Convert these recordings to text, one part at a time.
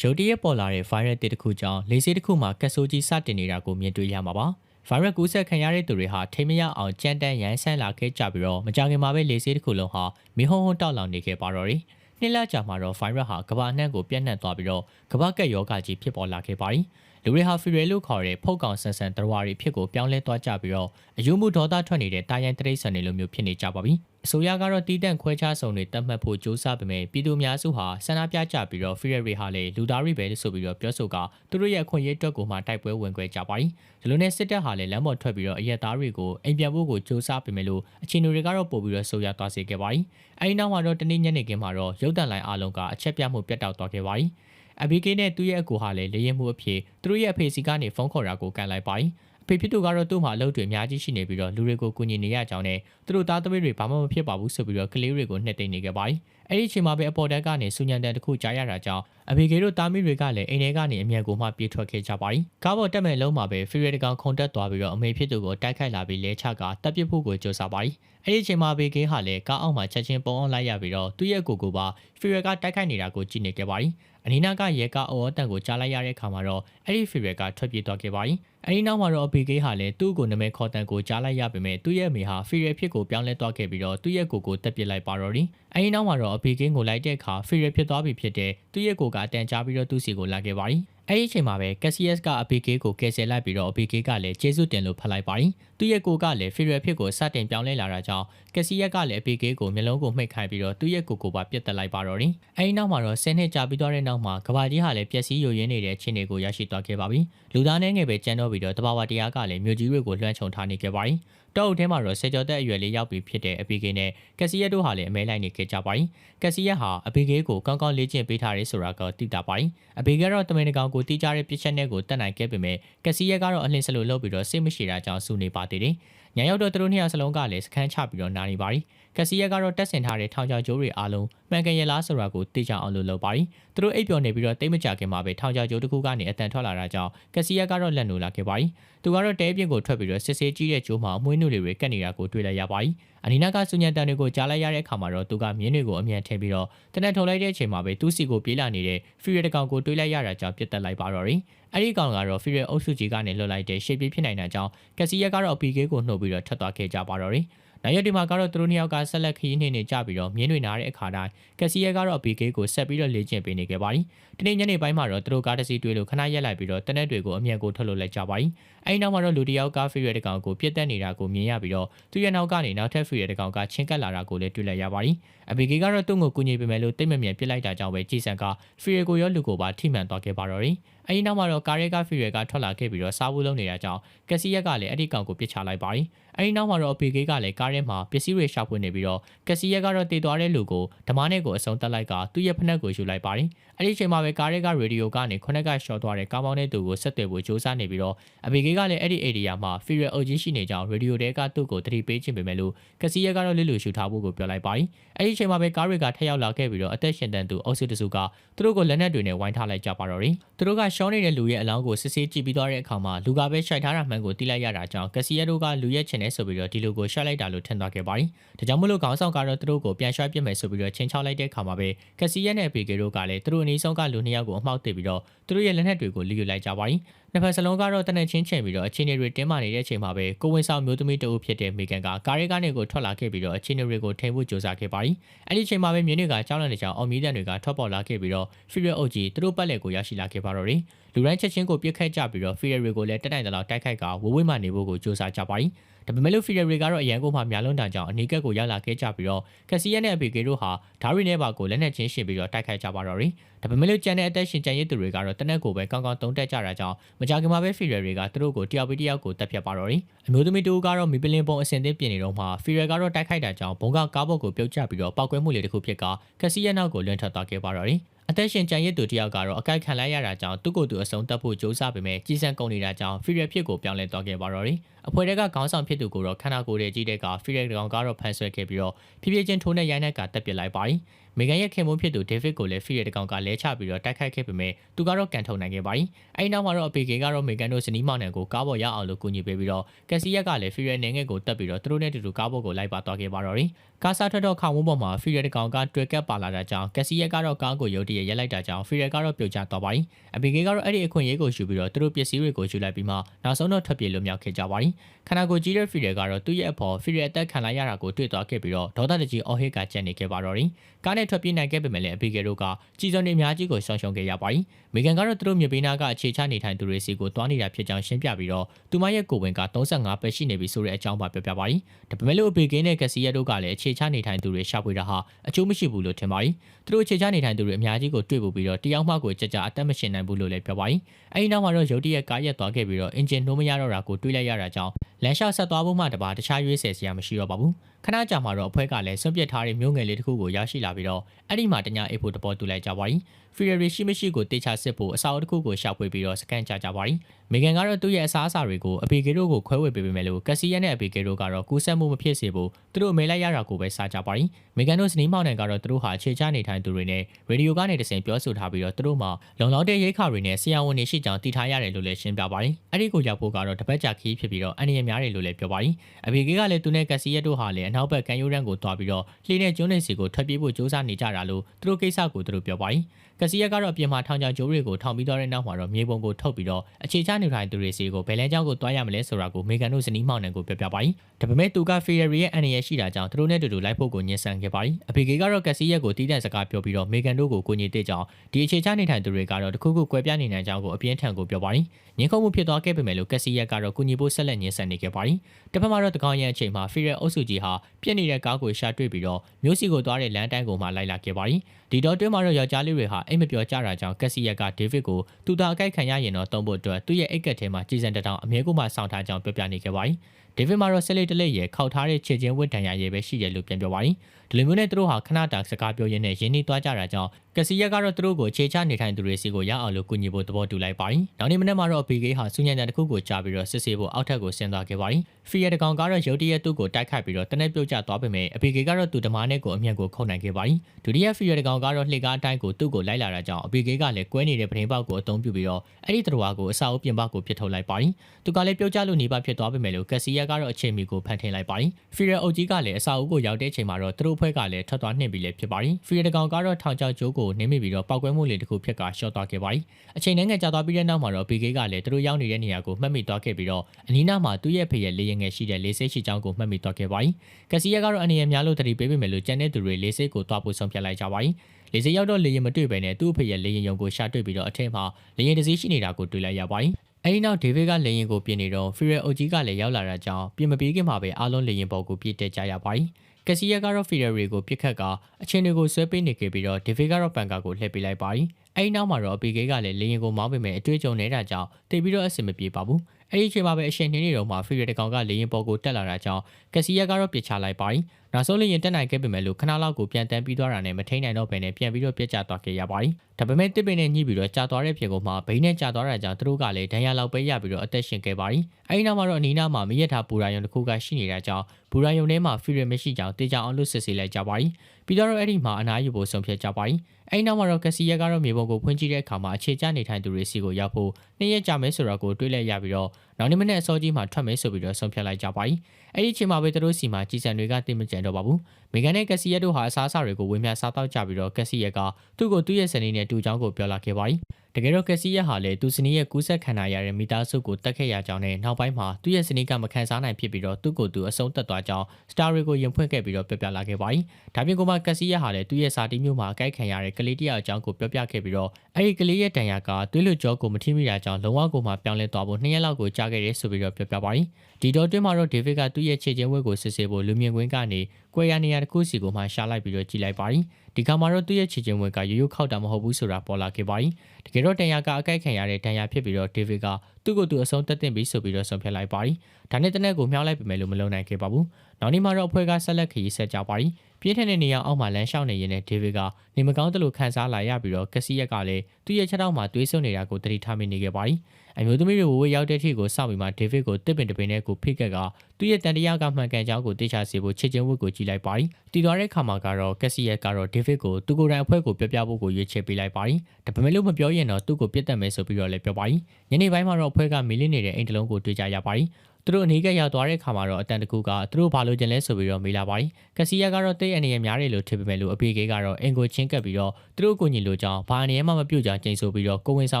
ရုတ်တရက်ပေါ်လာတဲ့ virus တစ်ခုကြောင့်လေဆေးတစ်ခုမှာကက်ဆိုးကြီးစတင်နေတာကိုမြင်တွေ့ရမှာပါ။ virus ကူးစက်ခံရတဲ့သူတွေဟာထိမရအောင်ကြမ်းတမ်းရန်ဆန့်လာခဲ့ကြပြီးတော့မကြခင်မှာပဲလေဆေးတစ်ခုလုံးဟာမိဟုံးဟုံးတောက်လောင်နေခဲ့ပါတော့တယ်။နှစ်လကြာမှာတော့ virus ဟာကမ္ဘာအနှံ့ကိုပြန့်နှံ့သွားပြီးတော့ကမ္ဘာကက်ရောဂါကြီးဖြစ်ပေါ်လာခဲ့ပါသည်။ လူတွေဟာဖီရဲလို့ခေါ်တဲ့ဖုတ်ကောင်ဆန်ဆန်တရဝါတွေဖြစ်ကိုပြောင်းလဲသွားကြပြီးတော့အယုံမှုဒေါသထွက်နေတဲ့တာယန်တရိတ်ဆန်တွေလိုမျိုးဖြစ်နေကြပါပြီ။အစိုးရကတော့တီးတန့်ခွဲခြားဆောင်တွေတတ်မှတ်ဖို့ကြိုးစားပေမဲ့ပြည်သူများစုဟာဆန္ဒပြကြပြီးတော့ဖီရဲတွေဟာလည်းလူသားတွေပဲလို့ဆိုပြီးတော့ပြောဆိုကသူတို့ရဲ့အခွင့်အရေးအတွက်ကိုမှတိုက်ပွဲဝင်ခွဲကြပါပြီ။ဒီလိုနဲ့စစ်တပ်ဟာလည်းလမ်းပေါ်ထွက်ပြီးတော့အရက်သားတွေကိုအိမ်ပြန်ဖို့ကိုကြိုးစားပေမဲ့လို့အချင်းတွေကတော့ပို့ပြီးတော့ဆိုရသွားစေခဲ့ပါပြီ။အဲဒီနောက်မှာတော့တနေ့ညနေခင်းမှာတော့ရုပ်တံလိုင်းအားလုံးကအချက်ပြမှုပြတ်တောက်သွားခဲ့ပါပြီ။ အဘီကေနဲ့သူ့ရဲ့အကူဟာလည်းလေရင်မှုအဖြစ်သူတို့ရဲ့အဖေစီကနေဖုန်းခေါ်တာကိုကန်လိုက်ပါ။အဖေဖြစ်သူကတော့သူ့မှာအလုပ်တွေအများကြီးရှိနေပြီးတော့လူတွေကိုကူညီနေရကြောင်းနဲ့သူတို့သားသမီးတွေဘာမှမဖြစ်ပါဘူးဆိုပြီးတော့ကလေးတွေကိုနှက်သိမ်းနေခဲ့ပါတယ်။အဲ့ဒီအချိန်မှာပဲအပေါ်တက်ကနေစူညံတန်တစ်ခုကြားရတာကြောင့်အဖေကေတို့သားမီးတွေကလည်းအိမ်ထဲကနေအမြန်ကိုမှပြေးထွက်ခဲ့ကြပါတယ်။ကားပေါ်တက်မဲ့လုံးမှာပဲဖီရဲတကောင်ခုန်တက်သွားပြီးတော့အမေဖြစ်သူကိုတိုက်ခိုက်လာပြီးလဲချကတပ်ပစ်ဖို့ကိုကြိုးစားပါတယ်။အဲ့ဒီအချိန်မှာဘေကေဟာလည်းကားအောက်မှာချက်ချင်းပုံအောင်လိုက်ရပြီးတော့သူ့ရဲ့ကိုကိုပါဖီရဲကတိုက်ခိုက်နေတာကိုကြည့်နေခဲ့ပါတယ်။အနီနာကရဲကအော်တန်ကိုကြားလိုက်ရတဲ့အခါမှာတော့အဲ့ဒီဖီရဲကထွက်ပြေးသွားခဲ့ပါတယ်။အဲဒီနောက်မှာတော့အဖေကေဟာလည်းသူ့ကိုနာမည်ခေါ်တန်ကိုကြားလိုက်ရပေမဲ့သူ့ရဲ့အမေဟာဖီရဲဖြစ်ကိုပြောင်းလဲသွားခဲ့ပြီးတော့သူ့ရဲ့ကိုကိုတက်ပစ်လိုက်ပါတော့တယ်။အဲဒီနောက်မှာတော့အဖေကင်းကိုလိုက်တဲ့အခါဖီရဲဖြစ်သွားပြီဖြစ်တဲ့သူ့ရဲ့ကိုကအတန်ကြားပြီးတော့သူ့စီကိုလာခဲ့ပါတယ်။အဲဒီအချိန်မှာပဲကက်ဆီယက်ကအဖေကေကိုကယ်ဆယ်လိုက်ပြီးတော့အဖေကေကလည်းကျေးဇူးတင်လို့ဖတ်လိုက်ပါတယ်။သူ့ရဲ့ကိုကလည်းဖီရဲဖြစ်ကိုစတင်ပြောင်းလဲလာတာကြောင့် ကက်ဆီယက်ကလည်းအဖေကေကိုမျိုးလုံးကိုမှိတ်ခိုင်းပြီးတော့သူ့ရဲ့ကိုကိုပါပြတ်တက်လိုက်ပါတော့တယ်။အဲဒီနောက်မှာတော့ဆယ်နှစ်ကြာပြီးသွားတဲ့နောက်မှာကဘာကြီးဟာလည်းပျက်စီးယိုယွင်းနေတဲ့အခြေအနေကိုရရှိသွားခဲ့ပါပြီ။လူသားနဲ့ငယ်ပဲကြမ်းတော့ပြီးတော့တဘာဝတရားကလည်းမြို့ကြီးတွေကိုလွှမ်းခြုံထားနေခဲ့ပါတယ်။တောအုပ်ထဲမှာတော့ဆယ်ကျော်သက်အရွယ်လေးရောက်ပြီးဖြစ်တဲ့အပီကေနဲ့ကက်ဆီယက်တို့ဟာလည်းအမဲလိုက်နေခဲ့ကြပါတယ်။ကက်ဆီယက်ဟာအပီကေကိုကောင်းကောင်းလေ့ကျင့်ပေးထားတယ်ဆိုတာကသိတာပါတယ်။အပီကေကတော့တမင်တကောင်ကိုတီးကြတဲ့ပြစ်ချက်နဲ့ကိုတက်နိုင်ခဲ့ပေမဲ့ကက်ဆီယက်ကတော့အလင်းစလိုလုပ်ပြီးတော့စိတ်မရှိတာကြောင့်စူနေပါသေးတယ်။ ညရောက်တော့သူတို့နှစ်ယောက်စလုံးကလည်းစခန်းချပြီးတော့နာနေပါပြီ။ ကက်ဆီယက်ကတော့တက်ဆင်ထားတဲ့ထောင်ချောက်ကျိုးတွေအားလုံးမှန်ကန်ရလားဆိုတာကိုသိကြအောင်လုပ်လုပ်ပါပြီ။သူတို့အိပ်ပျော်နေပြီးတော့တိတ်မကြခင်မှာပဲထောင်ချောက်ကျိုးတစ်ခုကနေအတန်ထွက်လာတာကြောင့်ကက်ဆီယက်ကတော့လက်နိုလာခဲ့ပါပြီ။သူကတော့တဲပြင်းကိုထွက်ပြီးတော့စစ်ဆေးကြည့်တဲ့ကျိုးမှာအမွှေးနုတွေကတ်နေတာကိုတွေ့လိုက်ရပါပြီ။အနီနာကစုညံတန်တွေကိုကြားလိုက်ရတဲ့အခါမှာတော့သူကမြင်းတွေကိုအမြန်ထည့်ပြီးတော့တနက်ထုံလိုက်တဲ့အချိန်မှာပဲသူ့စီကိုပြေးလာနေတဲ့ဖီရဲတကောင်ကိုတွေးလိုက်ရတာကြောင့်ပြတ်တက်လိုက်ပါတော့တယ်။အဲဒီကောင်ကတော့ဖီရဲအုပ်စုကြီးကနေလွတ်လိုက်တဲ့ရှေ့ပြေးဖြစ်နိုင်တာကြောင့်ကက်ဆီယက်ကတော့အပီကေကိုနှုတ်ပြီးတော့ထပ်သွားခဲ့ကြပါတော့တယ်။ နိုင်ရက်ဒီမှာကတော့သူတို့နှစ်ယောက်ကဆက်လက်ခရီးနှင်းနေကြပြီးတော့မြင်းတွေနားတဲ့အခါတိုင်းကက်ဆီယဲကတော့ဘီကေကိုဆက်ပြီးတော့လေ့ကျင့်ပေးနေခဲ့ပါသည်။ဒီနေ့ညနေပိုင်းမှာတော့သူတို့ကားတစ်စီးတွေ့လို့ခဏရက်လိုက်ပြီးတော့တနက်တွေကိုအမြန်ကိုထွက်လို့လိုက်ကြပါသည်။ အဲဒီနောက်မှာတော့လူတစ်ယောက်ကဖီရဲတကောင်ကိုပြစ်တက်နေတာကိုမြင်ရပြီးတော့သူရဲ့နောက်ကနေနောက်ထပ်ဖီရဲတကောင်ကချင်းကပ်လာတာကိုလည်းတွေ့လိုက်ရပါသည်။အဘီကေကတော့သူ့ကိုကူညီပေးမယ်လို့တိတ်မမြင်ပြစ်လိုက်တာကြောင့်ပဲကြည်စံကဖီရဲကိုရောလူကိုပါထိမှန်သွားခဲ့ပါတော့တယ်။အဲဒီနောက်မှာတော့ကာရဲကဖီရဲကထွက်လာခဲ့ပြီးတော့စားဖို့လုပ်နေတာကြောင့်ကက်ဆီယက်ကလည်းအဲ့ဒီကောင်ကိုပစ်ချလိုက်ပါတယ်။အဲဒီနောက်မှာတော့ပေကေးကလည်းကားထဲမှာပစ္စည်းတွေရှာဖွေနေပြီးတော့ကက်ဆီယက်ကတော့တည်သွားတဲ့လူကိုဓမားနဲ့ကိုအစုံတက်လိုက်ကသူ့ရဲ့ဖက်နှက်ကိုယူလိုက်ပါတယ်။အဲ့ဒီအချိန်မှာပဲကားရဲကရေဒီယိုကနေခုနက်ကရှော့သွားတဲ့ကားမောင်းတဲ့သူကိုဆက်သွယ်ဖို့ကြိုးစားနေပြီးတော့အပေကေးကလည်းအဲ့ဒီအေရီယာမှာဖီရဲအိုဂျီရှိနေကြောင်းရေဒီယိုတဲကသူ့ကိုတတိပေးခြင်းပေမဲ့လို့ကက်ဆီယက်ကတော့လစ်လူရှူထားဖို့ကိုပြောလိုက်ပါတယ်။အဲ့ဒီအချိန်မှာပဲကားတွေကထက်ရောက်လာခဲ့ပြီးတော့အသက်ရှင်တန်သူအုပ်စုတစုကသူတို့ကိုလက်နက်တွေနဲ့ဝိုင်းထားလိုက်ကြပါတော့တယ်။သူတို့ကရှောင်းနေတဲ့လူရဲ့အလောင်းကိုစစ်ဆေးကြည့်ပြီးသွားတဲ့အခါမှာလူကပဲရှိုက်ထားတာမှန်ကိုတိလိုက်ရတာကြောင့်ကက်ဆီယက်တို့ကလူရဲ့ချင်နေဆိုပြီးတော့ဒီလူကိုရှောက်လိုက်တာလို့ထင်သွားခဲ့ပါတယ်။ဒါကြောင့်မလို့ခေါင်းဆောင်ကတော့သူတို့ကိုပြန်ရွှေ့ပြစ်မယ်ဆိုပြီးတော့ချင်းချောက်လိုက်တဲ့အခါမှာပဲကက်ဆီယက်နဲ့ပေကေတို့ကလည်းသူတို့အနည်းဆုံးကလူနှစ်ယောက်ကိုအမှောက်တစ်ပြီးတော့သူတို့ရဲ့လက်နက်တွေကိုလိယူလိုက်ကြပါတယ်။ နှစ်ဖက်စလုံးကတော့တနက်ချင်းချင်ပြီးတော့အခြေအနေတွေတင်းမာနေတဲ့အချိန်မှာပဲကိုဝင်ဆောင်မျိုးသမီးတအုပ်ဖြစ်တဲ့မေဂန်ကကားရဲကနေကိုထွက်လာခဲ့ပြီးတော့အခြေအနေတွေကိုထိန်းဖို့ကြိုးစားခဲ့ပါတယ်။အဲ့ဒီအချိန်မှာပဲမြင်းတွေကကြောက်လန့်နေကြအောင်မြည်တဲ့တွေကထွက်ပေါ်လာခဲ့ပြီးတော့ဖီရဲအုပ်ကြီးသူတို့ပတ်လက်ကိုရရှိလာခဲ့ပါတော့တယ်။လူတိုင်းချက်ချင်းကိုပြစ်ခတ်ကြပြီးတော့ဖီရဲတွေကိုလည်းတက်တိုင်တလောက်တိုက်ခိုက်ကဝဝိမှနေဖို့ကိုကြိုးစားကြပါတယ်။ ဒါပေမဲ့လို့ဖီရရီကတော့အရန်ကိုမှများလွန်းတန်ကြောင့်အနီးကပ်ကိုရောက်လာခဲ့ကြပြီးတော့ကက်စီယက်နဲ့အပီကေတို့ဟာဓာရီနဲ့ပါကိုလက်နဲ့ချင်းရှင်ပြီးတော့တိုက်ခိုက်ကြပါတော့တယ်။ဒါပေမဲ့လို့ကျန်တဲ့အသက်ရှင်ကျန်ရစ်သူတွေကတော့တနက်ကိုပဲကောင်းကောင်းတုံးတက်ကြတာကြောင့်မကြခင်မှာပဲဖီရရီကသူတို့ကိုတယောက်ပြီးတယောက်ကိုတက်ဖြတ်ပါတော့တယ်။အမျိုးသမီးတို့ကတော့မီပလင်ပုံအစင်သစ်ပြင်နေတော့မှဖီရကတော့တိုက်ခိုက်တာကြောင့်ဘုံကကားဘော့ကိုပြုတ်ကျပြီးတော့ပောက်ကွဲမှုလေးတစ်ခုဖြစ်ကကက်စီယက်နောက်ကိုလွန်ထွက်သွားခဲ့ပါတော့တယ်။ အသက်ရှင်ကြံရစ်သူတယောက်ကတော့အကိုက်ခံလိုက်ရတာကြောင့်သူ့ကိုယ်သူအဆုံးတက်ဖို့ကြိုးစားပေမဲ့ကြီးစံကုန်နေတာကြောင့်ဖီရဖြစ်ကိုပြောင်းလဲသွားခဲ့ပါတော့တယ်။အဖွဲတွေကခေါင်းဆောင်ဖြစ်သူကိုတော့ခန္ဓာကိုယ်ရဲ့ကြီးတဲ့ကဖီရက်ကောင်ကတော့ဖန်ဆွဲခဲ့ပြီးတော့ဖြည်းဖြည်းချင်းထိုးနဲ့ရိုင်းတဲ့ကတက်ပစ်လိုက်ပါသည်မေဂန်ရဲ့ခင်မုန်းဖြစ်သူဒေးဗစ်ကိုလည်းဖီရတကောင်ကလဲချပြီးတော့တိုက်ခိုက်ခဲ့ပေမဲ့သူကတော့ကန်ထုတ်နိုင်ခဲ့ပါတယ်။အဲဒီနောက်မှာတော့အပေကေကတော့မေဂန်တို့ဇနီးမောင်နှံကိုကားပေါ်ရောက်အောင်လို့ကူညီပေးပြီးတော့ကက်စီယက်ကလည်းဖီရနေငယ်ကိုတက်ပြီးတော့သူတို့နဲ့တူတူကားပေါ်ကိုလိုက်ပါသွားခဲ့ပါတော့တယ်။ကားစားထွက်တော့ခေါင်းဝန်းပေါ်မှာဖီရတကောင်ကတွေ့ကက်ပါလာတာကြောင့်ကက်စီယက်ကတော့ကားကိုရုတ်တရက်ရက်လိုက်တာကြောင့်ဖီရကတော့ပြုတ်ကျသွားပါတယ်။အပေကေကတော့အဲ့ဒီအခွင့်အရေးကိုယူပြီးတော့သူတို့ပစ္စည်းတွေကိုယူလိုက်ပြီးမှနောက်ဆုံးတော့ထွက်ပြေးလွတ်မြောက်ခဲ့ကြပါတယ်။ခန္ဓာကိုယ်ကြီးတဲ့ဖီရကတော့သူ့ရဲ့အဖော်ဖီရအသက်ခံလိုက်ရတာကိုတွေ့သွားခဲ့ပြီးတော့ဒေါသတကြီးအော်ဟစ်ကကြက်နေခဲ့ပါတော့တယ်။ကားနဲ့ထွက်ပြေးနိုင်ခဲ့ပေမဲ့လည်းအပေကေတို့ကကြီးစုံနေအများကြီးကိုရှောင်ရှုံခဲ့ရပါတယ်။မေဂန်ကတော့သူတို့မြေပေးနာကအခြေချနေထိုင်သူတွေစီကိုတွားနေတာဖြစ်ကြောင်းရှင်းပြပြီးတော့သူမရဲ့ကိုဝင်က35ပဲရှိနေပြီဆိုတဲ့အကြောင်းပါပြောပြပါတယ်။ဒါပေမဲ့လို့အပေကေနဲ့ကစီရက်တို့ကလည်းအခြေချနေထိုင်သူတွေရှာဖွေတာဟာအကျိုးမရှိဘူးလို့ထင်ပါတယ်။သူတို့အခြေချနေထိုင်သူတွေအများကြီးကိုတွေ့ဖို့ပြီးတော့တယောက်မှကိုကြကြအသက်မရှင်နိုင်ဘူးလို့လည်းပြောပါတယ်။အဲဒီနောက်မှာတော့ရုတ်တရက်ကားရက်သွားခဲ့ပြီးတော့အင်ဂျင်နှိုးမရတော့တာကိုတွေးလိုက်ရတာကြောင့် လမ်းလျှောက်ဆက်သွားဖို့မှတပါတခြားရွေးဆယ်စရာမရှိတော့ပါဘူးခဏကြာမှာတော့အဖွဲကလည်းဆွန့်ပစ်ထားတဲ့မျိုးငယ်လေးတစ်ခုကိုရရှိလာပြီးတော့အဲ့ဒီမှာတညာအိတ်ဖို့တပေါ်တူလိုက်ကြပါ යි ဖီရရီရှိမရှိကိုတေချာစစ်ဖို့အစာအုပ်တစ်ခုကိုရှာဖွေပြီးတော့စကန်ကြကြပါ යි မေဂန်ကတော့သူ့ရဲ့အစားအစာတွေကိုအပေကေရိုကိုခွဲဝေပေးပေမဲ့လို့ကက်စီယန်နဲ့အပေကေရိုကတော့ကူးစက်မှုမဖြစ်စေဖို့သူတို့အမေလိုက်ရတာကိုပဲစားကြပါရင်မေဂန်တို့စနီးမောင်နှံကတော့သူတို့ဟာခြေချနေထိုင်သူတွေနဲ့ရေဒီယိုကနေတစင်ပြောဆိုထားပြီးတော့သူတို့မှာလုံလောက်တဲ့ရိတ်ခါတွေနဲ့ဆရာဝန်တွေရှိကြောင်းတည်ထားရတယ်လို့လည်းရှင်းပြပါရင်အဲ့ဒီကိုရောက်ဖို့ကတော့တပတ်ကြာခီးဖြစ်ပြီးတော့အန္တရာယ်များတယ်လို့လည်းပြောပါရင်အပေကေကလည်းသူနဲ့ကက်စီယန်တို့ဟာလည်းအနောက်ဘက်ကန်ယိုရန်ကိုတွားပြီးတော့လှေနဲ့ကျွန်းတွေစီကိုထွက်ပြေးဖို့စူးစမ်းနေကြတာလို့သူတို့ကိစ္စကိုသူတို့ပြောပါရင် ကစီးယားကတော့အပြင်မှာထောင်ချောင်ဂျိုးတွေကိုထောင်ပြီးတော့တဲ့နောက်မှာတော့မြေပုံကိုထုတ်ပြီးတော့အခြေချနေထိုင်သူတွေစီကိုဘယ်လန်းချောင်းကိုတွားရမလဲဆိုတာကိုမေဂန်တို့ဇနီးမောင်နှံကိုပြောပြပါရင်ဒါပေမဲ့သူကဖီရရီရဲ့အန္တရာယ်ရှိတာကြောင့်သူတို့နဲ့တူတူလိုက်ဖို့ကိုညှဉ်းဆန်ခဲ့ပါရင်အဖေကေကတော့ကစီးယားကိုတီးတဲ့စကားပြောပြီးတော့မေဂန်တို့ကိုကိုညီတဲ့ကြောင့်ဒီအခြေချနေထိုင်သူတွေကတော့တခုခုကွဲပြားနေနိုင်ကြောင်းကိုအပြင်းထန်ကိုပြောပါရင်ညှဉ်းခုံမှုဖြစ်သွားခဲ့ပေမဲ့လို့ကစီးယားကတော့ကိုညီဖို့ဆက်လက်ညှဉ်းဆန်နေခဲ့ပါရင်တစ်ဖက်မှာတော့တကောင်ရန်အချိန်မှာဖီရအုပ်စုကြီးဟာပြက်နေတဲ့ကားကိုရှာတွေ့ပြီးတော့မျိုးစီကိုတွားတဲ့လမ်းတိုင်းကိုမှလိုက်လာခဲ့ပါရင်ဒီတော့တွင်းမှာတော့ယောက်ျားလေးတွေဟာအိမ်မပြောကြတာကြောင့်ကက်စီယက်ကဒေးဗစ်ကိုသူတာအကိုက်ခံရရင်တော့တုံးဖို့အတွက်သူ့ရဲ့အိတ်ကက်ထဲမှာကြည်စံတတောင်အမြဲကိုမှစောင့်ထားကြောင်းပြောပြနေခဲ့ပါတယ်။ဒေးဗစ်မှာတော့ဆက်လက်တလက်ရဲ့ခောက်ထားတဲ့ခြေချင်းဝတ်တန်ရရဲ့ပဲရှိတယ်လို့ပြန်ပြောပါတယ်။ ဒီလိုမျိုးနဲ့သူတို့ဟာခဏတာစကားပြောရင်းနဲ့ရင်းနှီးသွားကြတာကြောင့်ကက်စီယက်ကတော့သူတို့ကိုခြေချနေထိုင်သူတွေစီကိုရအောင်လို့ကူညီဖို့သဘောတူလိုက်ပါတယ်။နောက်နေ့မနေ့မှာတော့ PK ဟာစူညံတန်တစ်ခုကိုကြားပြီးတော့စစ်ဆေးဖို့အောက်ထပ်ကိုဆင်းသွားခဲ့ပါတယ်။ဖီယက်တကောင်ကတော့ရုတ်တရက်သူ့ကိုတိုက်ခိုက်ပြီးတော့တနက်ပြုတ်ကျသွားပေမဲ့အ PK ကတော့သူဓမာနဲ့ကိုအမြတ်ကိုခုန်နိုင်ခဲ့ပါတယ်။ဒုတိယဖီယက်တကောင်ကတော့လှေကားအတိုင်းကိုသူ့ကိုလိုက်လာတာကြောင့်အ PK ကလည်းကွဲနေတဲ့ပထမပေါက်ကိုအသုံးပြုပြီးတော့အဲ့ဒီတတော်ကိုအစာအုပ်ပြင်ပကိုပစ်ထုတ်လိုက်ပါတယ်။သူကလည်းပြုတ်ကျလို့နေပါဖြစ်သွားပေမဲ့လို့ကက်စီယက်ကတော့အချိန်မီကိုဖန်ထင်လိုက်ပါတယ်။ဖီယက်အုပ်ကြီးကလည်းအစာအုပ်ကိုရောက်တဲ့အချိန်မှာတော့သူတို့ဖွဲ့ကလည်းထွက်သွားနှင်ပြီးလည်းဖြစ်ပါတယ်။ဖီယက်တကောင်ကတော့ထောင်ချောက်ကျိုးကိုနင်းမိပြီးတော့ပောက်ကွဲမှုလေးတစ်ခုဖြစ်ကရှော့သွားခဲ့ပါတယ်။အချိန်နဲ့ငယ်ကြာသွားပြီးတဲ့နောက်မှာတော့ PK ကလည်းသူတို့ရောက်နေတဲ့နေရာကိုမှတ်မိသွားခဲ့ပြီးတော့အနီးနားမှာသူ့ရဲ့ဖေရဲ့လေးရငယ်ရှိတဲ့လေးစိတ်ရှိချောင်းကိုမှတ်မိသွားခဲ့ပါတယ်။ကစီယာကတော့အနေရများလို့တတိပေးပေမဲ့လို့ကျန်တဲ့သူတွေလေးစိတ်ကိုတွားဖို့ဆုံးဖြတ်လိုက်ကြပါတယ်။လေစိတ်ရောက်တော့လေရင်မတွေ့ပဲနဲ့သူ့အဖေရဲ့လေရင်ယုံကိုရှာတွေ့ပြီးတော့အထက်မှာလေရင်တစ်စီးရှိနေတာကိုတွေ့လိုက်ရပါတယ်။အဲဒီနောက်ဒေးဗစ်ကလေရင်ကိုပြင်နေတော့ဖီရယ်အိုဂျီကလည်းရောက်လာတာကြောင့်ပြင်မပြေးခင်မှာပဲအားလုံးလေရင်ပေါ်ကိုပြည့်တက်ကြရပါတယ်။ ကစီယာကတော့ဖီရယ်ရီကိုပြစ်ခတ်ကအချင်းတွေကိုဆွဲပေးနေခဲ့ပြီးတော့ဒေးဗစ်ကတော့ပန်ကာကိုလှည့်ပေးလိုက်ပါတယ်။အဲဒီနောက်မှာတော့အပီကေကလည်းလေရင်ကိုမောင်းပေမဲ့အတွေ့အကြုံနေတာကြောင့်တိတ်ပြီးတော့အဆင်မပြေပါဘူး။အဲ့ဒီအချိန်မှာပဲအရှင်နှင်းနေတော့မှဖီရတကောင်ကလေရင်ပေါ်ကိုတက်လာတာကြောင့်ကစီယာကတော့ပြစ်ချလိုက်ပါ යි နောက်ဆုံးလေရင်တက်နိုင်ခဲ့ပေမဲ့လို့ခဏလောက်ကိုပြန်တန်းပြီးသွားတာနဲ့မထိန်နိုင်တော့ဘဲနဲ့ပြန်ပြီးတော့ပြက်ကျသွားခဲ့ရပါတယ်။ဒါပေမဲ့တစ်ပင်နဲ့ညှိပြီးတော့ကြာသွားတဲ့ဖြစ်ကုန်မှာဘိန်းနဲ့ကြာသွားတာကြောင့်သူတို့ကလည်းဒဏ်ရာလောက်ပဲရပြီးတော့အသက်ရှင်ခဲ့ပါတယ်။အဲဒီနောက်မှာတော့အနီးနားမှာမိရထားဘူရာယုံတစ်ခုကရှိနေတာကြောင့်ဘူရာယုံထဲမှာဖီရစ်မရှိကြောင်းတေချာအောင်လို့စစ်ဆေးလိုက်ကြပါတယ်။ပြီးတော့အဲ့ဒီမှာအနားယူဖို့ဆုံးဖြတ်ကြပါတယ်။အဲဒီနောက်မှာတော့ကစီရက်ကတော့မြေပေါ်ကိုဖွင့်ကြည့်တဲ့အခါမှာအခြေကျနေထိုင်သူတွေစီကိုရောက်ဖို့နှစ်ရက်ကြာမယ်ဆိုတော့ကိုတွေးလိုက်ရပြီးတော့ နောက်နေ့မနေ့အစောကြီးမှာထွက်မယ်ဆိုပြီးတော့ဆုံးဖြတ်လိုက်ကြပါ යි အဲ့ဒီအချိန်မှာပဲသူတို့စီမှာကြီးစံတွေကတိတ်မကြံတော့ပါဘူးမေဂန်နဲ့ကစီရက်တို့ဟာအစားအစာတွေကိုဝေမျှစားတောက်ကြပြီးတော့ကစီရက်ကသူ့ကိုသူ့ရဲ့စနေနဲ့တူချောင်းကိုပြောလာခဲ့ပါ යි တကယ်တော့ကစီရက်ဟာလည်းသူစနီးရဲ့ကူးဆက်ခံရတဲ့မိသားစုကိုတက်ခဲ့ရကြောင်းနဲ့နောက်ပိုင်းမှာသူ့ရဲ့စနီးကမခံစားနိုင်ဖြစ်ပြီးတော့သူ့ကိုသူအဆုံးသက်သွားကြောင်းစတာရီကိုရင်ဖွင့်ခဲ့ပြီးတော့ပြောပြလာခဲ့ပါ යි ဒါပြင်ကမှကစီရက်ဟာလည်းသူ့ရဲ့စာတီးမျိုးမှာအကိုက်ခံရတဲ့ကလေးတယောက်အကြောင်းကိုပြောပြခဲ့ပြီးတော့အဲ့ဒီကလေးရဲ့တန်ရာကသွေးလွတ်ကြောကိုမထိမိတာကြောင့်လုံဝကိုမှပြောင်းလဲသွားဖို့နှစ်ရက်လောက်ကိုကြာခဲ့တယ်ဆိုပြီးတော့ပြောပြပါ යි ဒီတော့တွင်းမှာတော့ David ကသူ့ရဲ့ခြေချင်းဝက်ကိုစစ်ဆေးဖို့လူမြင်ကွင်းကနေကွယ်ရနေရတစ်ခုစီကိုမှရှာလိုက်ပြီးတော့ကြည့်လိုက်ပါရီဒီကမှာတော့သူ့ရဲ့ခြေချင်းဝက်ကရိုးရိုးခောက်တာမဟုတ်ဘူးဆိုတာပေါ်လာခဲ့ပါရီတကယ်တော့တန်ရာကအကိုက်ခံရတဲ့တန်ရာဖြစ်ပြီးတော့ David ကသူ့ကိုသူအဆုံးတက်တင်ပြီးဆိုပြီးတော့ဆုံးဖြတ်လိုက်ပါရီဒါနဲ့တနက်ကိုမြှောက်လိုက်ပေမဲ့လို့မလုံနိုင်ခဲ့ပါဘူးနောက်နေ့မှာတော့အဖွဲ့ကဆက်လက်ခရီးဆက်ကြပါရီပြင်းထန်တဲ့နေရာအောက်မှာလမ်းလျှောက်နေရင်းနဲ့ David ကနေမကောင်းသလိုခံစားလာရပြီးတော့ကစီရက်ကလည်းသူ့ရဲ့ခြေထောက်မှာသွေးစွန်းနေတာကိုသတိထားမိနေခဲ့ပါရီ။ အမျိုးသမီးတွေဝဝရောက်တဲ့ထိကိုစောင့်ပြီးမှဒေးဗစ်ကိုတစ်ပင်တစ်ပင်နဲ့ကိုဖိကက်ကသူ့ရဲ့တန်တရားကမှန်ကန်ကြောင်းကိုသိချစေဖို့ချစ်ချင်းဝတ်ကိုကြည့်လိုက်ပါရီတည်သွားတဲ့ခါမှာကတော့ကက်စီယက်ကတော့ဒေးဗစ်ကိုသူကိုယ်တိုင်အဖွဲ့ကိုပြောပြဖို့ကိုရွေးချယ်ပေးလိုက်ပါရီဒါပေမဲ့လို့မပြောရင်တော့သူ့ကိုပြစ်တက်မယ်ဆိုပြီးတော့လည်းပြောပါရီညနေပိုင်းမှာတော့အဖွဲ့ကမီလင်းနေတဲ့အိမ်တလုံးကိုတွေ့ကြရပါရီ သူတို့အနေကရောက်သွားတဲ့ခါမှာတော့အတန်တကူကသူတို့ဘာလို့ကျင်လဲဆိုပြီးတော့မေးလာပါတယ်။ကစီယာကတော့တိတ်အနေရများတယ်လို့ထင်ပေမဲ့လို့အပေကေကတော့အင်ကိုချင်းကပ်ပြီးတော့သူတို့ကိုညီလိုကြောင်းဘာအနေမှမပြုတ်ကြောင်းကြိမ်ဆိုပြီးတော့ကိုဝင်ဆော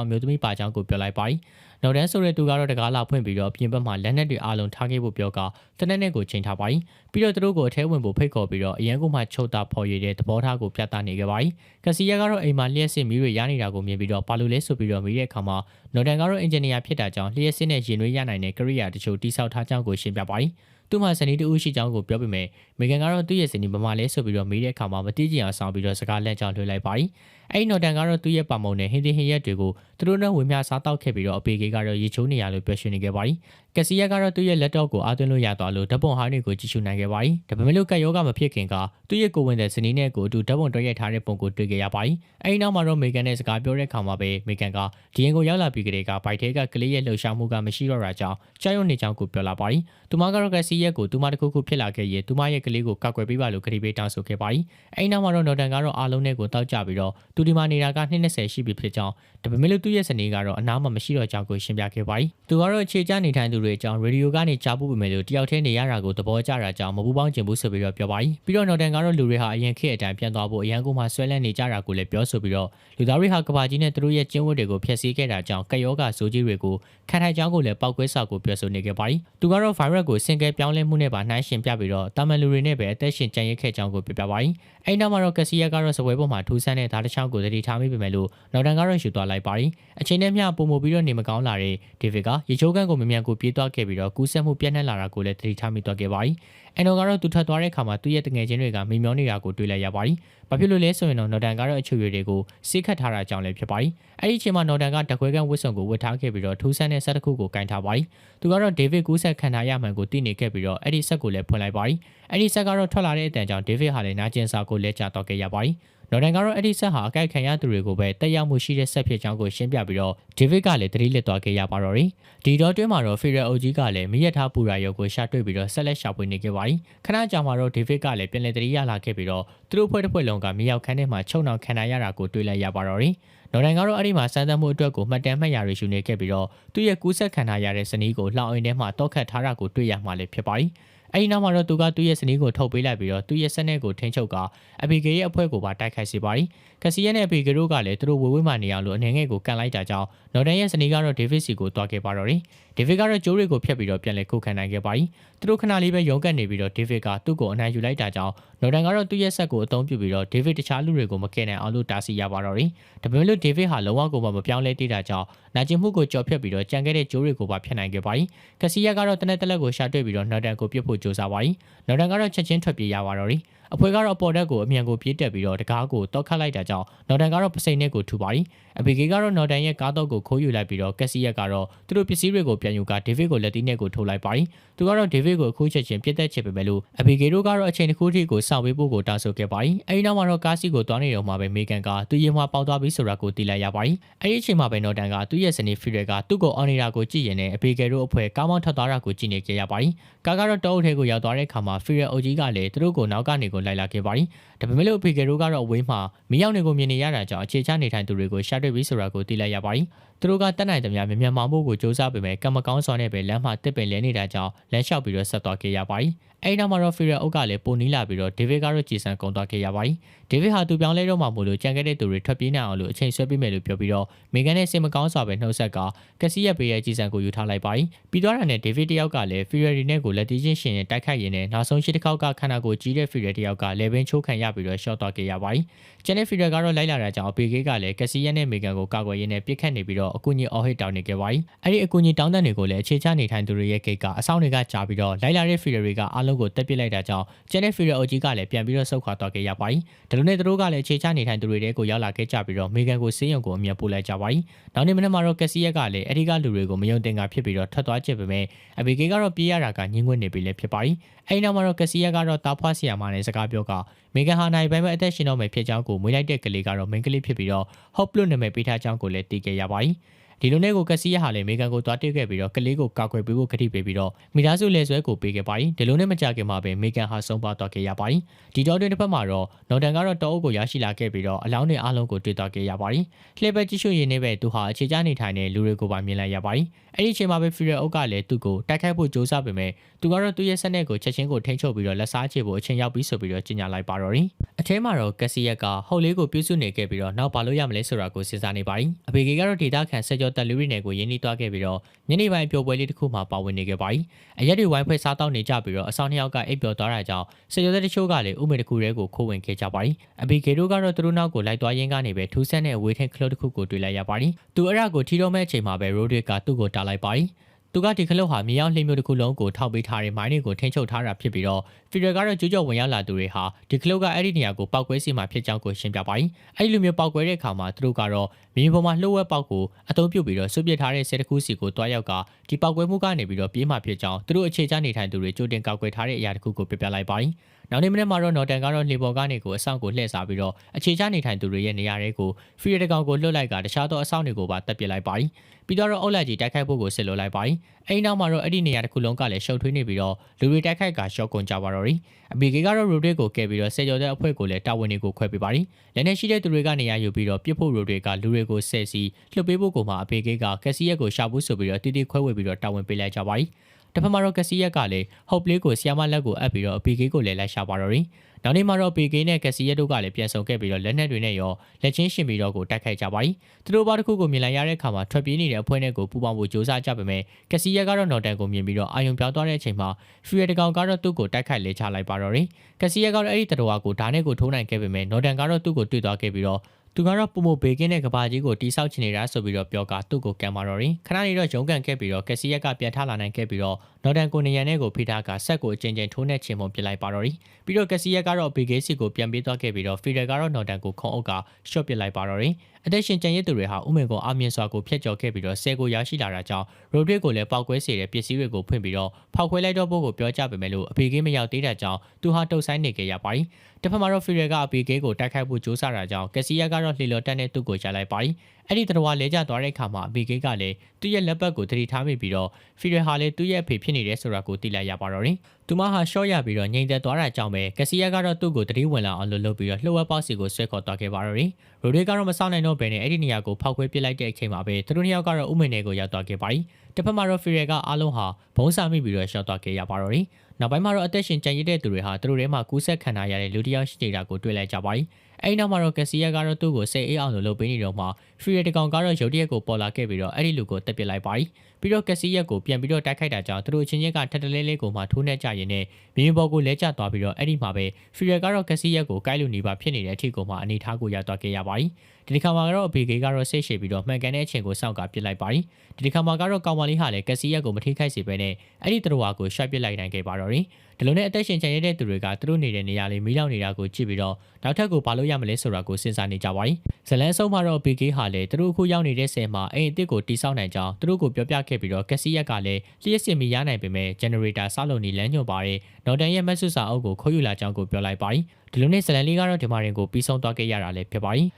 င်မျိုးသမီးပါကြောင်းကိုပြောလိုက်ပါတယ်။ နော်ဒန်ဆိုတဲ့သူကတော့တကားလာဖွင့်ပြီးတော့ပြင်ပမှာလက်နက်တွေအားလုံးထားခဲ့ဖို့ပြောကတနက်နေ့ကိုချိန်ထားပါတယ်။ပြီးတော့သူတို့ကိုအထဲဝင်ဖို့ဖိတ်ခေါ်ပြီးတော့အရန်ကိုမှချုပ်တာဖော်ရတဲ့သဘောထားကိုပြသနေခဲ့ပါတယ်။ကစီယာကတော့အိမ်မှာလျှက်စစ်မီးတွေရနေတာကိုမြင်ပြီးတော့ဘာလို့လဲဆိုပြီးတော့မေးတဲ့အခါမှာနော်ဒန်ကတော့အင်ဂျင်နီယာဖြစ်တာကြောင့်လျှက်စစ်နဲ့ရင်သွေးရနိုင်တဲ့ကရိယာတချို့တိစောက်ထားကြောင်းကိုရှင်းပြပါတယ်။သူ့မှာဇနီးတူရှိကြောင်းကိုပြောပေမဲ့မေဂန်ကတော့သူ့ရဲ့ဇနီးမမလဲဆိုပြီးတော့မေးတဲ့အခါမှာမတိကျအောင်ဆောင်ပြီးတော့စကားလက်ကြောင်လွှဲလိုက်ပါတယ်။ အဲ့နော်တန်ကတော့သူ့ရဲ့ပါမုံနဲ့ဟင်းသီးဟင်းရက်တွေကိုသူတို့နဲ့ဝင်မြစားတောက်ခဲ့ပြီးတော့အပေကေကတော့ရေချိုးနေရလို့ပြောရှင်နေခဲ့ပါတယ်။ကက်စီယာကတော့သူ့ရဲ့လက်တော့ကိုအားသွင်းလို့ရသွားလို့ဓပုံဟားတွေကိုကြည့်ရှုနိုင်ခဲ့ပါတယ်။ဒါပေမဲ့လို့ကက်ယောဂမဖြစ်ခင်ကသူ့ရဲ့ကိုဝင်တဲ့ဇနီးနဲ့ကိုအတူဓပုံတွဲရိုက်ထားတဲ့ပုံကိုတွေ့ခဲ့ရပါတယ်။အဲဒီနောက်မှာတော့မေဂန်နဲ့စကားပြောတဲ့အခါမှာပဲမေဂန်ကဒီရင်ကိုရောက်လာပြီးကလေးကဘိုက်ထဲကကလေးရဲ့လှုပ်ရှားမှုကမရှိတော့တာကြောင့်ကြောက်ရွံ့နေကြောင်းကိုပြောလာပါတယ်။သူမကတော့ကက်စီယာကိုသူမတခုခုဖြစ်လာခဲ့ရင်သူမရဲ့ကလေးကိုကောက်ွယ်ပေးပါလို့ခရီးပေးတောင်းဆိုခဲ့ပါတယ်။အဲဒီနောက်မှာတော့နော်တန်ကတော့အားလုံးနဲ့ကိုတောက်ကြပြီးတော့သူဒီမှာနေတာက220ရှိပြီဖြစ်ကြောင်းဒါပေမဲ့လို့သူ့ရဲ့ဇနီးကတော့အနားမှာမရှိတော့ကြောင်းကိုရှင်းပြခဲ့ပါတယ်။သူကတော့အခြေချနေထိုင်သူတွေအကြောင်းရေဒီယိုကနေကြားဖို့ပေမဲ့လို့တယောက်တည်းနေရတာကိုသဘောကျတာကြောင့်မပူပေါင်းကျင်ဘူးဆိုပြီးတော့ပြောပါတယ်။ပြီးတော့နော်တန်ကတော့လူတွေဟာအရင်ခေတ်အတိုင်းပြန်သွားဖို့အရန်ကိုမှဆွဲလန်းနေကြတာကိုလည်းပြောဆိုပြီးတော့လူသားတွေဟာကဘာကြီးနဲ့သူတို့ရဲ့ကျင်းဝတ်တွေကိုဖျက်ဆီးခဲ့တာကြောင့်ကယောဂဇိုးကြီးတွေကိုခံထိုင်ကြောင်းကိုလည်းပောက်ကွဲစာကိုပြောဆိုနေခဲ့ပါတယ်။သူကတော့ virus ကိုစင်ကဲပြောင်းလဲမှုနဲ့ပါနှိုင်းယှဉ်ပြပြီးတော့တာမန်လူတွေနဲ့ပဲအသက်ရှင်ကျန်ရစ်ခဲ့ကြောင်းကိုပြပြပါတယ်။အဲဒီနောက်မှာတော့ကစီယာကတော့စပွဲပေါ်မှာထူးဆန်းတဲ့ဓာတ်တစ်ချောင်းကိုသတိထားမိပေမဲ့လို့နောက်တန်းကတော့ရှူသွားလိုက်ပါရီအချိန်နဲ့မျှပုံမှုပြီးတော့နေမကောင်းလာတဲ့ဒေးဗစ်ကရေချိုးကန်းကိုမမြန်ကိုပြေးသွားခဲ့ပြီးတော့ကူးစက်မှုပြန့်နှံ့လာတာကိုလည်းသတိထားမိသွားခဲ့ပါရီအန်နိုကတော့သူထွက်သွားတဲ့အခါမှာသူ့ရဲ့တငယ်ချင်းတွေကမိမျောနေတာကိုတွေ့လိုက်ရပါရီဘာဖြစ်လို့လဲဆိုရင်တော့နော်ဒန်ကတော့အချို့ရွေတွေကိုစိတ်ခတ်ထားတာကြောင့်လည်းဖြစ်ပါရီအဲ့ဒီအချိန်မှာနော်ဒန်ကတခွဲကန်းဝစ်စုံကိုဝတ်ထားခဲ့ပြီးတော့ထူးဆန်းတဲ့ဆက်တစ်ခုကိုကင်ထားပါရီသူကတော့ဒေးဗစ်ကူးစက်ခံထားရမှန်ကိုသိနေခဲ့ပြီးတော့အဲ့ဒီဆက်ကိုလည်းဖွင့်လိုက်ပါရီအဲ့ဒီဆက်ကတော့ထွက်လာတဲ့အတန်ကြောင့်ဒေးဗစ်ဟာလည်းနာကျင်စာကိုလဲချတော့ခဲ့ရပါရီ။ နော်ဒန်ကတော့အဲ့ဒီဆက်ဟာအကြိုက်ခံရသူတွေကိုပဲတက်ရောက်မှုရှိတဲ့ဆက်ဖြစ်ကြောင်းကိုရှင်းပြပြီးတော့ဒေးဗစ်ကလည်းသတိလစ်သွားခဲ့ရပါတော့တယ်။ဒီတော့တွင်းမှာတော့ဖီရယ်အိုဂျီကလည်းမိရထားပူရာရုပ်ကိုရှာတွေ့ပြီးတော့ဆက်လက်ရှာဖွေနေခဲ့ပါတယ်။ခဏကြာမှာတော့ဒေးဗစ်ကလည်းပြန်လည်သတိရလာခဲ့ပြီးတော့သူတို့ဖွဲ့တစ်ဖွဲ့လုံးကမြေရောက်ခန်းထဲမှာချုံနှောင်ခံရတာကိုတွေ့လိုက်ရပါတော့တယ်။နော်ဒန်ကတော့အဲ့ဒီမှာစမ်းသပ်မှုအတွက်ကိုမှတ်တမ်းမှတ်ရာတွေယူနေခဲ့ပြီးတော့သူ့ရဲ့ကူးဆက်ခံထားရတဲ့ဇနီးကိုလှောင်အိမ်ထဲမှာတောက်ခတ်ထားတာကိုတွေ့ရမှလည်းဖြစ်ပါတယ်။ အဲဒီနောက်မှာတော့သူကသူ့ရဲ့စနီးကိုထုတ်ပေးလိုက်ပြီးတော့သူ့ရဲ့စနစ်ကိုထင်းချုပ်ကအဘီဂေရဲ့အဖွဲ့ကိုပါတိုက်ခိုက်စေပါတယ်။ကစီယန်နဲ့အဘီဂေတို့ကလည်းသူတို့ဝေဝေးမှနေအောင်လို့အနေငယ်ကိုကန်လိုက်တာကြောင့်နော်ဒန်ရဲ့စနီးကတော့ဒေးဗစ်စီကိုတွားခဲ့ပါတော့တယ်။ဒေးဗစ်ကတော့ဂျိုးတွေကိုဖျက်ပြီးတော့ပြန်လည်ခုခံနိုင်ခဲ့ပါတယ်။သူတို့ခဏလေးပဲရုန်းကန်နေပြီးတော့ဒေးဗစ်ကသူ့ကိုအနိုင်ယူလိုက်တာကြောင့်နော်ဒန်ကတော့သူ့ရဲ့ဆက်ကိုအသုံးပြုပြီးတော့ဒေးဗစ်တခြားလူတွေကိုမကယ်နိုင်အောင်လို့တားဆီးရပါတော့တယ်။ဒါပေမဲ့လို့ဒေးဗစ်ဟာလုံးဝကိုမပြောင်းလဲသေးတာကြောင့်နာကျင်မှုကိုကြော်ဖြတ်ပြီးတော့ကြံခဲ့တဲ့ဂျိုးတွေကိုပါဖျက်နိုင်ခဲ့ပါတယ်။ကစီယကတော့တနက်တလက်ကိုရှာတွေ့ပြီးတော့နော်ဒန်ကိုပြစ်ဖို့ကြိုးစားပါတယ်။နော်ဒန်ကတော့ချက်ချင်းထွက်ပြေးရပါတော့တယ်။ အဖွဲကတော့ပေါ်တက်ကိုအမြန်ကိုပြေးတက်ပြီးတော့တကားကိုတောက်ခတ်လိုက်တာကြောင့်နော်ဒန်ကတော့ပစိန်နဲ့ကိုထူပါရီအဘေကေကတော့နော်ဒန်ရဲ့ကားတော့ကိုခိုးယူလိုက်ပြီးတော့ကက်စီယက်ကတော့သူတို့ပစ္စည်းတွေကိုပြန်ယူကဒေးဗစ်ကိုလက်တီးနဲ့ကိုထိုးလိုက်ပါရီသူကတော့ဒေးဗစ်ကိုအခုချက်ချင်းပြစ်တက်ချစ်ပေမဲ့လို့အဘေကေတို့ကတော့အချိန်တစ်ခုထိကိုစောင့်ပေးဖို့ကိုတောင်းဆိုခဲ့ပါရီအဲဒီနောက်မှာတော့ကားစီကိုတွားနေတော့မှပဲမေကန်ကသူရင်မှပေါက်သွားပြီးဆိုတာကိုသိလိုက်ရပါရီအဲဒီအချိန်မှာပဲနော်ဒန်ကသူ့ရဲ့စနေဖီရယ်ကသူ့ကိုအော်နေတာကိုကြည့်ရင်လည်းအဘေကေတို့အဖွဲ့ကားမောင်းထွက်သွားတာကိုကြည့်နေကြရပါရီကားကတော့တောအုပ်ထဲကိုရောက်သွားတဲ့အခါမှာဖီရယ်အိုဂျီကလည်းသူတို့ကိုနောက်ကနေကိုလိုက်လာခဲ့ပါရီဒါပေမဲ့လို့အဖေကတို့ကတော့အဝေးမှာမရောက်နေကိုမြင်နေရတာကြောင့်အခြေချနေထိုင်သူတွေကိုရှာတွေ့ပြီးဆိုတာကိုသိလိုက်ရပါတယ်။သူတို့ကတက်နိုင်သမျှမြန်မြန်မောင်ဖို့ကိုစ조사ပေမဲ့ကံမကောင်းစွာနဲ့ပဲလမ်းမှာတစ်ပင်လဲနေတာကြောင့်လမ်းလျှောက်ပြီးတော့ဆက်သွားခဲ့ရပါတယ်။ အဲဒီနောက်မှာတော့ဖီရအုပ်ကလည်းပုံနီးလာပြီးတော့ဒေးဗစ်ကတော့ကြည်စံကုန်သွားခဲ့ရပါတယ်။ဒေးဗစ်ဟာသူပြောင်းလဲတော့မှမို့လို့ကြံခဲ့တဲ့သူတွေထွက်ပြေးနိုင်အောင်လို့အချိန်ဆွဲပေးမယ်လို့ပြောပြီးတော့မေဂန်နဲ့စင်မကောင်းစွာပဲနှုတ်ဆက်ကကစီရက်ပေးရဲ့ကြည်စံကိုယူထားလိုက်ပါတယ်။ပြီးသွားတာနဲ့ဒေးဗစ်တယောက်ကလည်းဖီရရီနဲ့ကိုလက်တီးချင်းရှင်ရင်တိုက်ခိုက်ရင်းနဲ့နောက်ဆုံးရှိတစ်ခေါက်ကခန္ဓာကိုယ်ကြီးတဲ့ဖီရတယောက်ကလေဘင်းချိုးခံရပြီးတော့ရှော့သွားခဲ့ရပါတယ်။ ကျန်တဲ့ဖီရကတော့လိုက်လာတာကြောင့်အပေကေးကလည်းကစီရက်နဲ့မေဂန်ကိုကာကွယ်ရင်းနဲ့ပြစ်ခတ်နေပြီးတော့အကူကြီးအော်ဟစ်တောင်းနေခဲ့ပါတယ်။အဲဒီအကူကြီးတောင်းတဲ့တွေကိုလည်းအခြေချနေထိုင်သူတွေရဲ့ဂိတ်ကအဆောင်တွေကကြားပြီးတော့လိုက်လာတဲ့ဖီရရီကအားလုံးလုံးကိုတက်ပစ်လိုက်တာကြောင့်ကျန်တဲ့ဖီရအိုကြီးကလည်းပြန်ပြီးတော့ဆုတ်ခွာသွားခဲ့ရပါတယ်ဒီလိုနဲ့သူတို့ကလည်းအခြေချနေထိုင်သူတွေတဲကိုရောက်လာခဲ့ကြပြီးတော့မေဂန်ကိုစေးရုံကိုအမြတ်ပို့လိုက်ကြပါတယ်နောက်နေ့မနေ့မှာတော့ကက်စီယက်ကလည်းအဲဒီကလူတွေကိုမယုံတင်ကဖြစ်ပြီးတော့ထွက်သွားချက်ပေမဲ့အဘီကေကတော့ပြေးရတာကညှင်းငွေ့နေပြီလည်းဖြစ်ပါတယ်အဲဒီနောက်မှာတော့ကက်စီယက်ကတော့တာဖွားဆီယာမာနဲ့စကားပြောက မေဂန်ဟာနိုင်ပိုင်းမဲ့အသက်ရှင်တော့မယ်ဖြစ်ကြောင်းကိုမွေးလိုက်တဲ့ကလေးကတော့မိန်းကလေးဖြစ်ပြီးတော့ Hope လို့နာမည်ပေးထားကြောင်းကိုလည်းသိခဲ့ရပါတယ် ဒီလိုနဲ့ကိုကက်စီယက်ဟာလည်းမေဂန်ကိုတွားတွေ့ခဲ့ပြီးတော့ကလေးကိုကာကွယ်ပေးဖို့ကတိပေးပြီးတော့မိသားစုလဲဆွဲကိုပေးခဲ့ပါတယ်ဒီလိုနဲ့မကြခင်မှာပဲမေဂန်ဟာဆုံးပါသွားခဲ့ရပါတယ်ဒီတော့တွင်တစ်ဖက်မှာတော့နော်ဒန်ကတော့တောအုပ်ကိုရရှိလာခဲ့ပြီးတော့အလောင်းတွေအားလုံးကိုတွေ့သွားခဲ့ရပါတယ်လှည့်ပဲကြည့်ရှုရင်းနဲ့ပဲသူဟာအခြေချနေထိုင်တဲ့လူတွေကိုပါမြင်လိုက်ရပါတယ်အဲ့ဒီအချိန်မှာပဲဖီရအုပ်ကလည်းသူ့ကိုတိုက်ခိုက်ဖို့ကြိုးစားပေမဲ့သူကတော့သူ့ရဲ့ဆက်နဲ့ကိုချက်ချင်းကိုထိန်းချုပ်ပြီးတော့လက်စားချေဖို့အချိန်ရောက်ပြီးဆိုပြီးတော့ကြေညာလိုက်ပါတော့တယ်အထဲမှာတော့ကက်စီယက်ကဟုတ်လေးကိုပြုစုနေခဲ့ပြီးတော့နောက်ဘာလို့ရမလဲဆိုတာကိုစဉ်းစားနေပါတယ်အဖေကေကတော့ဒေတာခန်ဆက်ကြောတက်လူရီနယ်ကိုရင်းနှီးသွားခဲ့ပြီးတော့ညနေပိုင်းပျော်ပွဲလေးတစ်ခုမှပါဝင်နေခဲ့ပါတယ်အရက်တွေဝိုင်းဖွဲ့စားတောက်နေကြပြီးတော့အဆောင်နှစ်ယောက်ကအိပ်ပျော်သွားတာကြောင့်ဆက်ကြောတဲ့တချို့ကလည်းဥမေတစ်ခုတည်းကိုခိုးဝင်ခဲ့ကြပါတယ်အဖေကေတို့ကတော့သူတို့နောက်ကိုလိုက်သွားရင်းကနေပဲထူးဆန်းတဲ့အဝေးထင်းခလုတ်တစ်ခုကိုတွေ့လိုက်ရပါတယ်သူအဲ့ဒါကိုထီတော့မဲ့အချိန်မှာပဲရိုဒရစ်ကသူ့ကိုတားလိုက်ပါတယ် သူကဒီခလုတ်ဟာမြေရောက်လှိမ့်မျိုးတစ်ခုလုံးကိုထောက်ပေးထားတဲ့မိုင်းတွေကိုထိန်းချုပ်ထားတာဖြစ်ပြီးတော့ဖီဒရကတော့ကျူးကျော်ဝင်ရောက်လာသူတွေဟာဒီခလုတ်ကအဲ့ဒီနေရာကိုပောက်ကွဲစီမှာဖြစ်ကြောင်းကိုရှင်းပြပါတယ်။အဲ့ဒီလိုမျိုးပောက်ကွဲတဲ့အခါမှာသူတို့ကတော့မြေပေါ်မှာလှုပ်ဝက်ပေါက်ကိုအသုံးပြုပြီးတော့ဆွပစ်ထားတဲ့ဆဲတစ်ခုစီကိုတွားရောက်ကဒီပောက်ကွဲမှုကနေပြီးတော့ပြေးမှဖြစ်ကြောင်းသူတို့အခြေချနေထိုင်သူတွေကြိုတင်ကောက်ကွယ်ထားတဲ့အရာတစ်ခုကိုပြပြလိုက်ပါတယ်။နောက်နေ့မနေ့မှာတော့နော်တန်ကတော့လေပေါ်ကနေကိုအဆောင်ကိုလှည့်စားပြီးတော့အခြေချနေထိုင်သူတွေရဲ့နေရာတွေကိုဖီရတကောင်ကိုလွတ်လိုက်ကတခြားသောအဆောင်တွေကိုပါတပ်ပစ်လိုက်ပါတယ်။ ပြီးတော့အုတ်လက်ကြီးတိုက်ခိုက်ဖို့ကိုဆစ်လွတ်လိုက်ပါတယ်။အဲဒီနောက်မှာတော့အဲ့ဒီနေရာတစ်ခုလုံးကလည်းရှုပ်ထွေးနေပြီးတော့လူတွေတိုက်ခိုက်ကရှော့ကုန်ကြပါတော့တယ်။အဘီကေကတော့ရိုဒရစ်ကိုကယ်ပြီးတော့ဆယ်ကျော်တဲ့အဖွဲ့ကိုလည်းတာဝန်တွေကိုခွဲပေးပါတယ်။လက်နဲ့ရှိတဲ့သူတွေကနေရာယူပြီးတော့ပြစ်ဖို့ရိုဒရစ်ကလူတွေကိုဆဲစီလှုပ်ပေးဖို့ကိုမှအဘီကေကကက်စီယက်ကိုရှာဖို့ဆိုပြီးတော့တီတီခွဲဝေပြီးတော့တာဝန်ပေးလိုက်ကြပါတယ်။တဖက်မှာတော့ကက်စီယက်ကလည်းဟုတ်ပလေးကိုဆီယာမလက်ကိုအပ်ပြီးတော့အပီကေကိုလည်းလိုက်ရှာပါတော့တယ်။ နောက်နေ့မှာတော့ပီကေနဲ့ကက်စီယက်တို့ကလည်းပြန်ဆုံခဲ့ပြီးတော့လက်နက်တွေနဲ့ရောလက်ချင်းရှင်ပြီးတော့ကိုတိုက်ခိုက်ကြပါ၏။သူတို့ဘာတစ်ခုကိုမြင်လိုက်ရတဲ့အခါမှာထွက်ပြေးနေတဲ့အဖွဲ့နဲ့ကိုပူပေါင်းဖို့ကြိုးစားကြပေမဲ့ကက်စီယက်ကတော့နော်တန်ကိုမြင်ပြီးတော့အာယုံပြောင်းသွားတဲ့အချိန်မှာဖီရတကောင်ကတော့သူ့ကိုတိုက်ခိုက်လေချလိုက်ပါတော့တယ်။ကက်စီယက်ကတော့အဲ့ဒီတတော်ကိုဓာတ်နဲ့ကိုထိုးနိုင်ခဲ့ပေမဲ့နော်တန်ကတော့သူ့ကိုတွေ့သွားခဲ့ပြီးတော့ သူကတော့ပုံမဘေကင်းတဲ့ကဘာကြီးကိုတိဆောက်ချင်နေတာဆိုပြီးတော့ပြောကသူ့ကိုကံမာတော့ရင်ခဏနေတော့ရုံးကန်ခဲ့ပြီးတော့ကက်စီယက်ကပြန်ထလာနိုင်ခဲ့ပြီးတော့နော်ဒန်ကိုနေရန်နဲ့ကိုဖိထားကဆက်ကိုအချင်းချင်းထိုးနဲ့ချင်ပုံပြလိုက်ပါတော့တယ်ပြီးတော့ကက်စီယက်ကတော့ဘေကေးစီကိုပြန်ပေးသွားခဲ့ပြီးတော့ဖီရကတော့နော်ဒန်ကိုခုံအုပ်ကရှော့ပစ်လိုက်ပါတော့တယ် အသက်ရှင်ကျန်ရစ်သူတွေဟာဥမင်ကိုအမြင့်စွာကိုဖျက်ကျော်ခဲ့ပြီးတော့ဆဲကိုရရှိလာတာကြောင့်ရိုဒရစ်ကိုလည်းပောက်ကွဲစေတဲ့ပစ္စည်းတွေကိုဖွင့်ပြီးတော့ဖောက်ခွဲလိုက်တော့ဖို့ကိုပြောကြပေမဲ့လို့အဖေကင်းမရောက်သေးတဲ့ကြောင့်သူဟာတုတ်ဆိုင်နေခဲ့ရပါတယ်။တစ်ဖက်မှာတော့ဖီရကအဖေကင်းကိုတိုက်ခိုက်ဖို့ကြိုးစားတာကြောင့်ကက်စီယာကတော့လှေလော်တက်နဲ့သူ့ကိုရှာလိုက်ပါတယ်။အဲ့ဒီတတော်လဲကျသွားတဲ့အခါမှာအဖေကင်းကလည်းသူ့ရဲ့လက်ပတ်ကိုတတိထားမိပြီးတော့ဖီရဟာလည်းသူ့ရဲ့အဖေဖြစ်နေတယ်ဆိုတာကိုသိလိုက်ရပါတော့တယ်။သူမဟာရှော့ရပြီးတော့ငြိမ်သက်သွားတာကြောင့်ပဲကက်စီယာကတော့သူ့ကိုတတိဝင်လာအောင်လုပ်လုပ်ပြီးတော့လှုပ်ဝက်ပေါက်စီကိုဆွဲခေါ်သွားခဲ့ပါတော့တယ်။ရိုဒရစ်ကတော့မစောင့်နိုင်တော့ဘဲနဲ့အဲ့ဒီနေရာကိုဖောက်ခွဲပစ်လိုက်တဲ့အချိန်မှာပဲသူတို့နှစ်ယောက်ကတော့ဥမင်တွေကိုရောက်သွားခဲ့ပါတယ်။တစ်ဖက်မှာတော့ဖီရကအားလုံးဟာဘုံစာမိပြီးတော့ရှော့သွားခဲ့ရပါတော့တယ်။နောက်ပိုင်းမှာတော့အသက်ရှင်ကျန်ရစ်တဲ့သူတွေဟာသူတို့ထဲမှာကူးဆက်ခံထားရတဲ့လူတစ်ယောက်ရှိနေတာကိုတွေ့လိုက်ကြပါတယ်။အဲဒီနောက်မှာတော့ကက်စီယာကတော့သူ့ကိုစိတ်အေးအောင်လို့လုပ်ပေးနေတော့မှ ဖီရတကောင်ကတော့ရုတ်တရက်ကိုပေါ်လာခဲ့ပြီးတော့အဲ့ဒီလူကိုတက်ပစ်လိုက်ပါတယ်။ပြီးတော့ကက်စီရက်ကိုပြန်ပြီးတော့တိုက်ခိုက်တာကြောင့်သူတို့ချင်းချင်းကထက်တလဲလဲကိုမှထိုးနှက်ကြရင်နဲ့မြေပေါ်ကိုလဲကျသွားပြီးတော့အဲ့ဒီမှာပဲဖီရကတော့ကက်စီရက်ကိုကိုက်လူနေပါဖြစ်နေတဲ့အထိကိုမှအနေထားကိုရသွားခဲ့ရပါတယ်။ဒီတစ်ခါမှာကတော့အဖေကေကတော့ဆိတ်ရှည်ပြီးတော့မှန်ကန်တဲ့အချိန်ကိုစောင့်ကပစ်လိုက်ပါတယ်။ဒီတစ်ခါမှာကတော့ကောင်မလေးဟာလည်းကက်စီရက်ကိုမထိခိုက်စေဘဲနဲ့အဲ့ဒီတရဝါကိုရှော့ပစ်လိုက်နိုင်ခဲ့ပါတော့တယ်။ဒီလိုနဲ့အသက်ရှင်ချင်ရတဲ့သူတွေကသူတို့နေတဲ့နေရာလေးမီးလောင်နေတာကိုကြည့်ပြီးတော့နောက်ထပ်ကိုဘာလို့ရမလဲဆိုတာကိုစဉ်းစားနေကြပါတယ်။ဇလန်းဆုံးမှာတော့ PK ဟာလည်းသူတို့အခုရောက်နေတဲ့ဆယ်မှာအိမ်အစ်စ်ကိုတိစောက်နိုင်ကြောင်းသူတို့ကိုပြောပြခဲ့ပြီးတော့ကက်စီရက်ကလည်းလျှက်စင်မီရနိုင်ပေမဲ့ generator ဆောက်လုပ်နေလမ်းညွှန်ပါတဲ့နော်တန်ရဲ့မက်ဆွစာအုပ်ကိုခိုးယူလာကြောင်းကိုပြောလိုက်ပါတယ်။ဒီလိုနဲ့ဇလန်လေးကတော့ဒီမာရင်ကိုပြီးဆုံးသွားခဲ့ရတာလည်းဖြစ်ပါတယ်